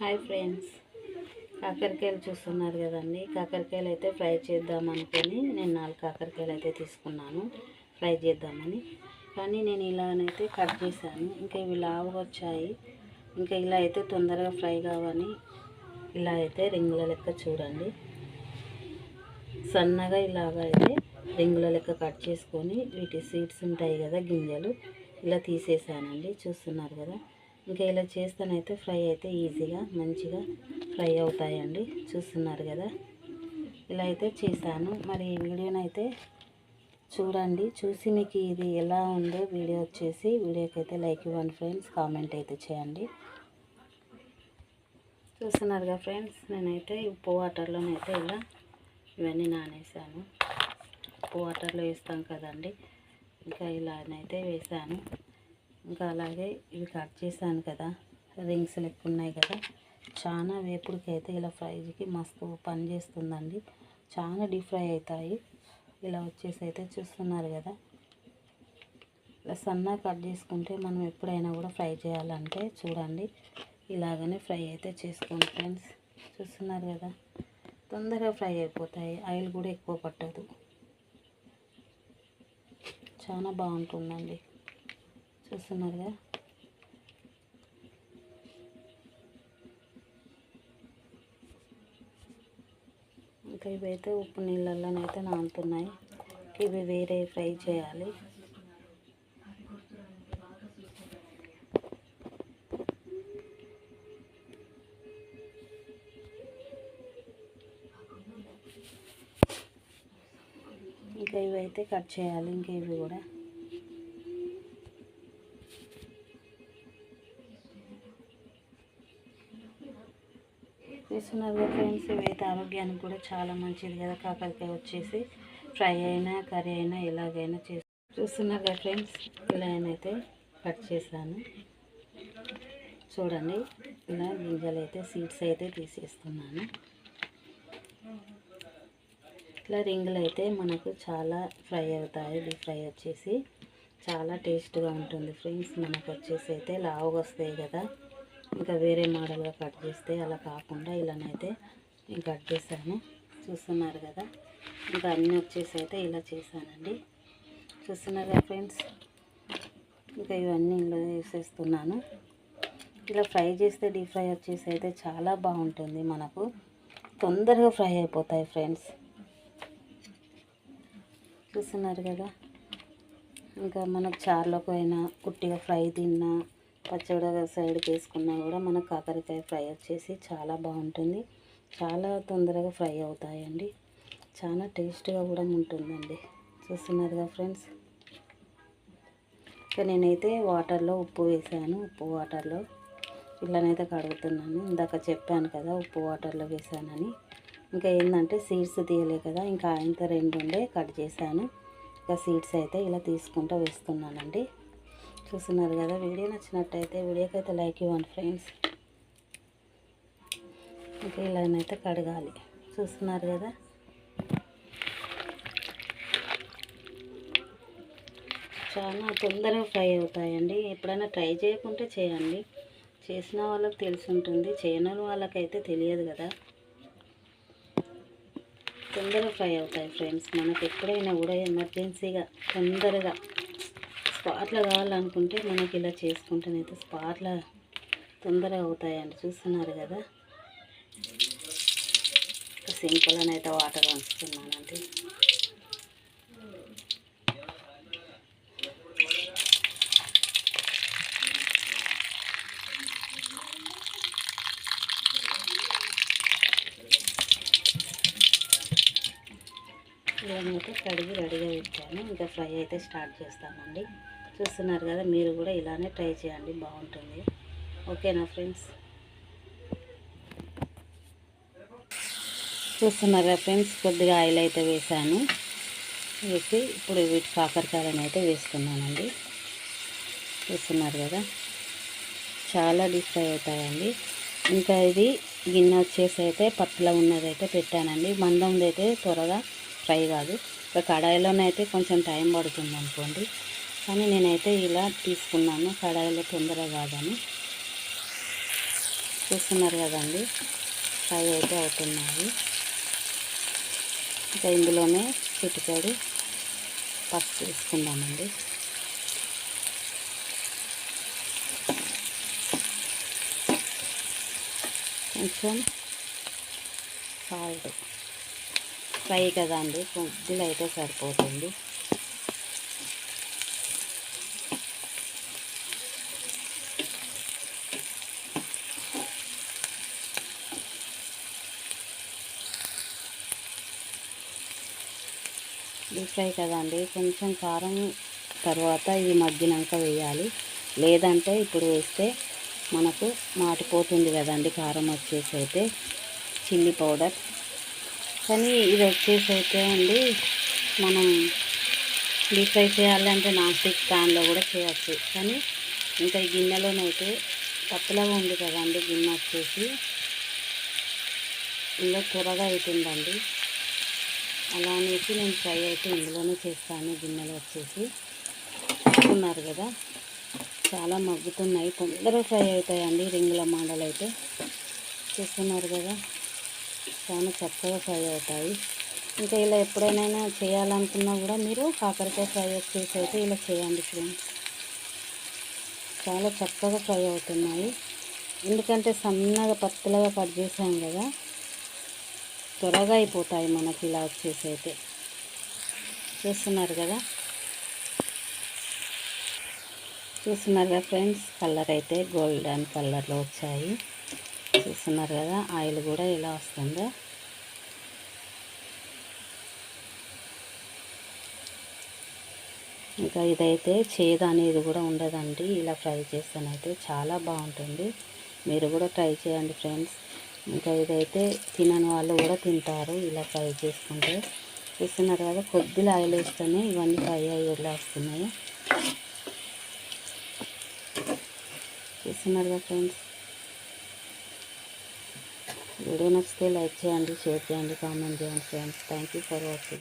Hi friends. కాకరకాయలు చూస్తున్నారు కదండి. కాకరకాయలు అయితే ఫ్రై చేద్దాం అనుకొని నేను నాలుగు కాకరకాయలు అయితే తీసుకున్నాను. ఫ్రై చేద్దామని. కానీ నేను ఇలానైతే కట్ చేశాను. ఇంకా ఇవి లావుగా వచ్చాయి ఇంకా ఇలా అయితే తొందరగా ఫ్రై కావని ఇలా అయితే రింగుల లెక్క చూడండి. సన్నగా ఇలాగ అయితే రింగుల లెక్క కట్ చేసుకొని వీటి సీడ్స్ ఉంటాయి కదా గింజలు ఇలా తీసేసానండి చూస్తున్నారు కదా. ఇంకా ఇలా చేస్తానైతే ఫ్రై అయితే ఈజీగా మంచిగా ఫ్రై అవుతాయండి. చూస్తున్నారు కదా? ఇలా అయితే చేశాను. మరి ఈ వీడియోనైతే చూడండి. చూసి మీకు ఇది ఎలా ఉందో వీడియో వచ్చేసి వీడియోకి అయితే లైక్ ఇవ్వండి ఫ్రెండ్స్. కామెంట్ అయితే చేయండి. చూస్తున్నారుగా ఫ్రెండ్స్? నేనైతే ఉప్పు వాటర్లోనైతే ఇలా ఇవన్నీ నానేసాను. ఉప్పు వాటర్లో వేస్తాం కదండి. ఇంకా ఇలానైతే వేసాను ఇంకా అలాగే ఇవి కట్ చేశాను కదా రింగ్స్ లెక్క ఉన్నాయి కదా చాలా వేపుడుకైతే ఇలా ఫ్రైకి మస్తు పని చేస్తుందండి. చాలా డీప్ ఫ్రై అవుతాయి. ఇలా వచ్చేసి అయితే చూస్తున్నారు కదా. ఇలా సన్నగా కట్ చేసుకుంటే మనం ఎప్పుడైనా కూడా ఫ్రై చేయాలంటే చూడండి. ఇలాగనే ఫ్రై అయితే చేసుకోండి ఫ్రెండ్స్ చూస్తున్నారు కదా తొందరగా ఫ్రై అయిపోతాయి. ఆయిల్ కూడా ఎక్కువ పట్టదు. చాలా బాగుంటుందండి. కదా. ఇంకా ఇవైతే ఉప్పు నీళ్ళల్లోనైతే నానుతున్నాయి. ఇవి వేరే ఫ్రై చేయాలి. ఇంకా ఇవైతే కట్ చేయాలి. ఇంకా ఇవి కూడా. చూస్తున్నారు కదా ఫ్రెండ్స్ ఇవైతే ఆరోగ్యానికి కూడా చాలా మంచిది కదా. కాకరకాయ వచ్చేసి ఫ్రై అయినా కర్రీ అయినా ఎలాగైనా చేసి చూస్తున్నారు కదా ఫ్రెండ్స్ ఇలా అయితే కట్ చేశాను. చూడండి ఇలా గింజలు అయితే సీడ్స్ అయితే తీసేస్తున్నాను. ఇట్లా రింగులు అయితే మనకు చాలా ఫ్రై అవుతాయి డీప్ ఫ్రై వచ్చేసి. చాలా టేస్ట్గా ఉంటుంది ఫ్రెండ్స్ మనకు వచ్చేసి అయితే లావుగా వస్తాయి కదా. ఇంకా వేరే మోడల్గా కట్ చేస్తే అలా కాకుండా ఇలానైతే నేను కట్ చేశాను. చూస్తున్నారు కదా? ఇంకా అన్నీ వచ్చేసి అయితే ఇలా చేశానండి. చూస్తున్నారు కదా ఫ్రెండ్స్? ఇంకా ఇవన్నీ ఇలా వేసేస్తున్నాను. ఇలా ఫ్రై చేస్తే డీప్ ఫ్రై వచ్చేసి అయితే చాలా బాగుంటుంది మనకు. తొందరగా ఫ్రై అయిపోతాయి ఫ్రెండ్స్. చూస్తున్నారు కదా? ఇంకా మనకు చారులోకి అయినా కుట్టిగా ఫ్రై తిన్నా పచ్చడి సైడ్కి వేసుకున్నా కూడా మన కాకరకాయ ఫ్రై వచ్చేసి చాలా బాగుంటుంది. చాలా తొందరగా ఫ్రై అవుతాయండి. చాలా టేస్ట్గా కూడా ఉంటుందండి. చూస్తున్నారుగా ఫ్రెండ్స్? ఇంకా నేనైతే వాటర్లో ఉప్పు వేసాను. ఉప్పు వాటర్లో ఇలానైతే కడుగుతున్నాను. ఇందాక చెప్పాను కదా ఉప్పు వాటర్లో వేసానని. ఇంకా ఏంటంటే సీడ్స్ తీయలే కదా ఇంకా ఆయనతో రెండు ఉండే కట్ చేశాను. ఇంకా సీడ్స్ అయితే ఇలా తీసుకుంటూ వేస్తున్నానండి. చూస్తున్నారు కదా వీడియో నచ్చినట్టయితే వీడియోకి అయితే లైక్ ఇవ్వండి ఫ్రెండ్స్. ఇంకా ఇలానైతే కడగాలి. చూస్తున్నారు కదా? చాలా తొందరగా ఫ్రై అవుతాయండి. ఎప్పుడైనా ట్రై చేయకుంటే చేయండి. చేసిన వాళ్ళకి తెలిసి ఉంటుంది చేయని వాళ్ళకైతే తెలియదు కదా. తొందరగా ఫ్రై అవుతాయి ఫ్రెండ్స్. మనకు ఎప్పుడైనా కూడా ఎమర్జెన్సీగా తొందరగా స్పాట్లో కావాలనుకుంటే మనకి ఇలా చేసుకుంటేనైతే స్పాట్లో తొందరగా అవుతాయండి. చూస్తున్నారు కదా? సింపుల్ అని అయితే వాటర్ వంచుతున్నానండి. అయితే కడిగి రెడీగా పెట్టాను. ఇంకా ఫ్రై అయితే స్టార్ట్ చేస్తామండి. చూస్తున్నారు కదా మీరు కూడా ఇలానే ట్రై చేయండి బాగుంటుంది. ఓకేనా ఫ్రెండ్స్? చూస్తున్నారు కదా ఫ్రెండ్స్ కొద్దిగా ఆయిల్ అయితే వేసాను. వేసి ఇప్పుడు వీటి కాకరకాయలను అయితే వేసుకున్నానండి. చూస్తున్నారు కదా చాలా డీప్ ఫ్రై అవుతాయండి. ఇంకా ఇది గిన్నె వచ్చేసి అయితే పట్ల ఉన్నదైతే పెట్టానండి. మందంది అయితే త్వరగా ఫ్రై కాదు. ఇక కడాయిలోనైతే కొంచెం టైం పడుతుంది అనుకోండి. కానీ నేనైతే ఇలా తీసుకున్నాను. కడాయిలో తొందరగా కాదని. చూస్తున్నారు కదండి ఫ్రై అయితే అవుతున్నాయి. ఇంకా ఇందులోనే చిటికాడు పసుపు వేసుకుందామండి. కొంచెం సాల్ట్. ఫ్రై కదా అండి కొద్దిగా అయితే సరిపోతుంది. డీప్ ఫ్రై కదండి. కొంచెం కారం తర్వాత ఇది మగ్గినాక వేయాలి. లేదంటే ఇప్పుడు వేస్తే మనకు మాటిపోతుంది కదండి కారం వచ్చేసి అయితే. Chilli powder. కానీ ఇది వచ్చేసి అయితే అండి మనం డీప్ ఫ్రై చేయాలంటే నాన్ స్టిక్ ప్యాన్లో కూడా చేయొచ్చు. కానీ ఇంకా ఈ గిన్నెలోనైతే పప్పులాగా ఉంది కదండి గిన్నె వచ్చేసి. ఇందులో త్వరగా అవుతుందండి అలా అనేసి నేను ఫ్రై అయితే ఇందులోనే చేస్తాను. గిన్నెలు వచ్చేసి చూస్తున్నారు కదా. చాలా మగ్గుతున్నాయి. తొందరగా ఫ్రై అవుతాయండి రింగుల మాడలు అయితే. చూస్తున్నారు కదా. చాలా చక్కగా ఫ్రై అవుతాయి. ఇంకా ఇలా ఎప్పుడైనా చేయాలనుకున్నా కూడా మీరు కాకరకాయ ఫ్రై వచ్చేసి అయితే ఇలా చేయండి ఫ్రెండ్స్. చాలా చక్కగా ఫ్రై అవుతున్నాయి. ఎందుకంటే సన్నగా పత్తలుగా కట్ చేసాం కదా. త్వరగా అయిపోతాయి మనకి ఇలా వచ్చేసి అయితే. చూస్తున్నారు కదా? చూస్తున్నారు కదా ఫ్రెండ్స్? కలర్ అయితే గోల్డెన్ కలర్లో వచ్చాయి. చూస్తున్నారు కదా? ఆయిల్ కూడా ఎలా వస్తుందో. ఇంకా ఇదైతే చేదు అనేది కూడా ఉండదండి. ఇలా ఫ్రై చేస్తానైతే చాలా బాగుంటుంది. మీరు కూడా ట్రై చేయండి ఫ్రెండ్స్. ఇంకా ఇదైతే తినని వాళ్ళు కూడా తింటారు. ఇలా ఫ్రై చేసుకుంటే చూస్తున్నారు కదా కొద్దిగా ఆయిల్ వేస్తేనే ఇవన్నీ ఫ్రై అయ్యేలా వస్తున్నాయి చూస్తున్నారు కదా ఫ్రెండ్స్? వీడియో నచ్చితే లైక్ చేయండి షేర్ చేయండి కామెంట్ చేయండి friends. Thank you for watching